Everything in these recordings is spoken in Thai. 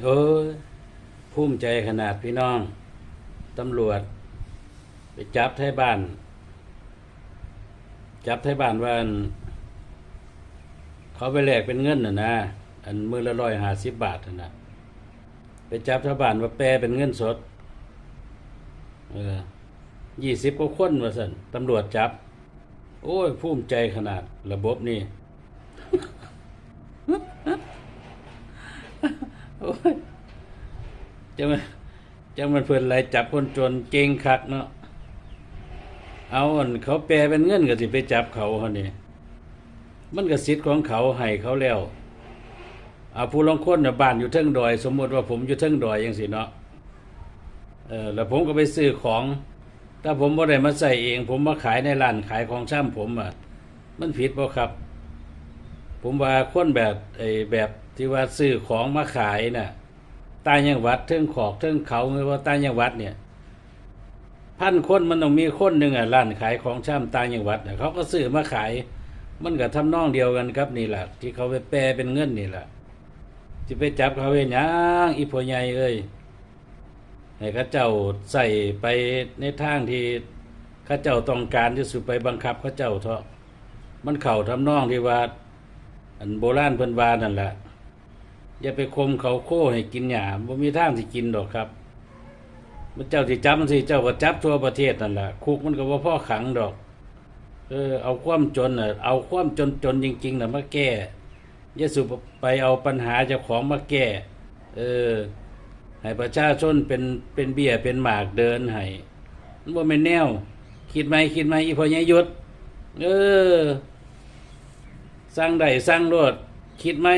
โอ้ยภูมิใจขนาดพี่น้อง ตำรวจ ไปจับไทยบ้าน จับไทยบ้านว่าเขาไปแลกเป็นเงินน่ะนะ อันมือละร้อยห้าสิบบาทนะนะไปจับไทยบ้านว่าแปลเป็นเงินสด เออยี่สิบกว่าคนว่าสันตำรวจจับ โอ้ยภูมิใจขนาดระบบนี่ โอ้ย จะมาจะมันเพิ่นไรจับคนจนเก่งคักเนาะเอาอันเขาแปลเป็นเงินก็สิไปจับเขาเขานี่มันก็สิทธิ์ของเขาให้เขาแล้วเอาผู้ลางคนน่ะบ้านอยู่เทิงดอย สมมติว่าผมอยู่เทิงดอยจังซี่เนาะเออแล้วผมก็ไปซื้อของ ถ้าผมบ่ได้มาใส่เอง ผมมาขายในร้านขายของช่ำผมอะมันผิดบ่ครับ ผมว่าคนแบบไอ้แบบที่ว่าซื้อของมาขายน่ะ ตายยังหวัดเทิงขอกเทิงเขาหรือว่าตายยังหวัดเนี่ยพันคนมันต้องมีคนหนึ่งอะร้านขายของช่ำตายยังหวัดน่ะเขาก็ซื้อมาขาย มันก็ทำนองเดียวกันครับนี่แหละที่เขาไปแปลเป็นเงินนี่แหละที่ไปจับเขาเว้นยังอีพอใหญ่เอ้ยให้ข้าเจ้าใส่ไปในทางที่ข้าเจ้าต้องการที่สุดไปบังคับข้าเจ้าเถอะมันเข่าทำนองที่ว่าอันโบราณเพิ่นว่านั่นแหละ อย่าไปคมเขาโค้ให้กินหยาบ่มีทางที่กินดอกครับ มันเจ้าที่จับมันสิเจ้าก็จับทั่วประเทศนั่นแหละคุกมันก็บ่พ่อขังดอก เออเอาความจนน่ะเอาความจนจนจริงๆน่ะมาแก้อย่าสุไปเอาปัญหาเจ้าของมาแก้ เออ ให้ประชาชนเป็นเป็นเบี้ยเป็นหมากเดินให้มันบ่แม่นแนว คิดไหมคิดไหมอีพอใหญ่ยุดเออสร้างได้สร้างโลดคิดไหม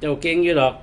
เจ้าเก่งอยู่ดอก